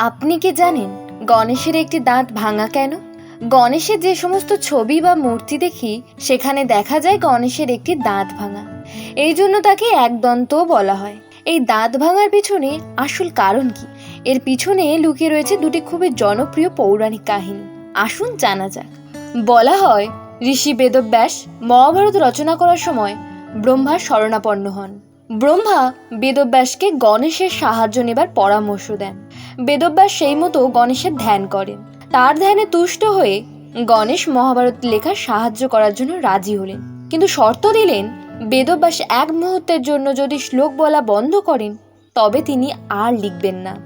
আপনি কি জানেন গণেশের একটি দাঁত ভাঙা কেন? গণেশের যে সমস্ত ছবি বা মূর্তি দেখি, সেখানে দেখা যায় গণেশের একটি দাঁত ভাঙা। এই জন্য তাকে একদন্তও বলা হয়। এই দাঁত ভাঙার পিছনে আসল কারণ কি? এর পিছনে লুকিয়ে রয়েছে দুটি খুবই জনপ্রিয় পৌরাণিক কাহিনী। আসুন জানা যাক। বলা হয় ঋষি বেদব্যাস মহাভারত রচনা করার সময় ব্রহ্মার শরণাপন্ন হন। ব্রহ্মা বেদব্যাসকে গণেশের সাহায্য নেবার পরামর্শ দেন। বেদব্যাস সেই মতো গণেশের ধ্যান করেন। তার ধ্যানে তুষ্ট হয়ে গণেশ মহাভারত লেখার সাহায্য করার জন্য রাজি হলেন। কিন্তু শর্ত দিলেন, বেদব্যাস এক মুহূর্তের জন্য যদি শ্লোক বলা বন্ধ করেন, তবে তিনি আর লিখবেন না।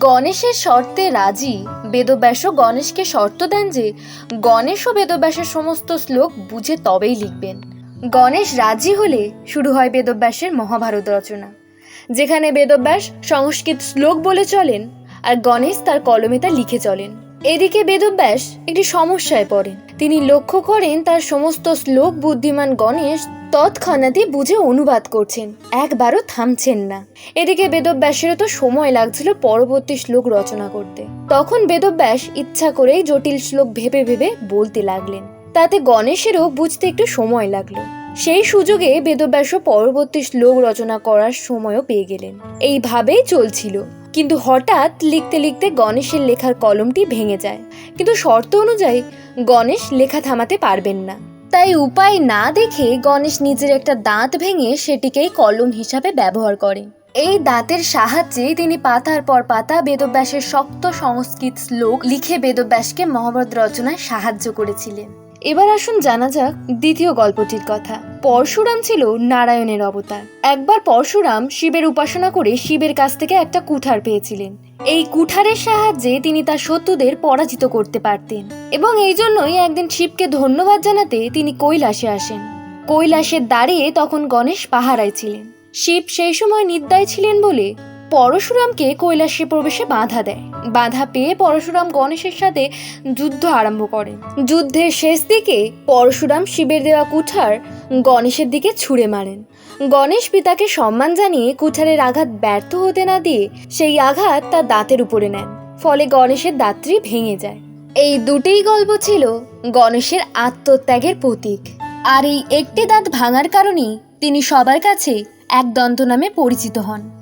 গণেশের শর্তে রাজি, বেদব্যাসও গণেশকে শর্ত দেন যে, গণেশ ও বেদব্যাসের সমস্ত শ্লোক বুঝে তবেই লিখবেন। গণেশ রাজি হলে শুরু হয় বেদব্যাসের মহাভারত রচনা, যেখানে বেদব্যাস সংস্কৃত শ্লোক বলে চলেন আর গণেশ তার কলমে তা লিখে চলেন। এদিকে বেদব্যাস একটি সমস্যায় পড়েন। তিনি লক্ষ্য করেন তার সমস্ত শ্লোক বুদ্ধিমান গণেশ তৎক্ষণাৎই বুঝে অনুবাদ করছেন, একবারও থামছেন না। এদিকে বেদব্যাসেরও তো সময় লাগছিল পরবর্তী শ্লোক রচনা করতে। তখন বেদব্যাস ইচ্ছা করেই জটিল শ্লোক ভেবে ভেবে বলতে লাগলেন। তাতে গণেশেরও বুঝতে একটু সময় লাগল। সেই সুযোগে বেদব্যাসও পরবর্তী শ্লোক রচনা করার সময়ও পেয়ে গেলেন। এইভাবেই চলছিল। কিন্তু হঠাৎ লিখতে লিখতে গণেশের লেখার কলমটি ভেঙে যায়। কিন্তু শর্ত অনুযায়ী গণেশ লেখা থামাতে পারবেন না। তাই উপায় না দেখে গণেশ নিজের একটা দাঁত ভেঙে সেটিকেই কলম হিসাবে ব্যবহার করেন এই দাঁতের সাহায্যে তিনি পাতার পর পাতা বেদব্যাসের শক্ত সংস্কৃত শ্লোক লিখে বেদব্যাসকে মহাভারত রচনায় সাহায্য করেছিলেন। এবার আসুন জানা যাক দ্বিতীয় গল্পটির কথা। পরশুরাম ছিল নারায়ণের অবতার। একবার পরশুরাম শিবের উপাসনা করে শিবের কাছ থেকে একটা কুঠার পেয়েছিলেন। এই কুঠারের সাহায্যে তিনি তার শত্রুদের পরাজিত করতে পারতেন এবং এই জন্যই একদিন শিবকে ধন্যবাদ জানাতে তিনি কৈলাসে আসেন। কৈলাসের দাঁড়িয়ে তখন গণেশ পাহারায় ছিলেন। শিব সেই সময় নিদ্রায় ছিলেন বলে পরশুরামকে কৈলাসে প্রবেশে বাধা দেয়। বাধা পেয়ে পরশুরাম গণেশের সাথে যুদ্ধ আরম্ভ করেন যুদ্ধের শেষ দিকে পরশুরাম শিবের দেওয়া কুঠার গণেশের দিকে ছুঁড়ে মারেন। গণেশ পিতাকে সম্মান জানিয়ে কুঠারের আঘাত ব্যর্থ হতে না দিয়ে সেই আঘাত তার দাঁতের উপরে নেন, ফলে গণেশের দাঁতটি ভেঙে যায়। এই দুটিই গল্প ছিল গণেশের আত্মত্যাগের প্রতীক। আর এই একটি দাঁত ভাঙার কারণেই তিনি সবার কাছে এক দন্ত নামে পরিচিত হন।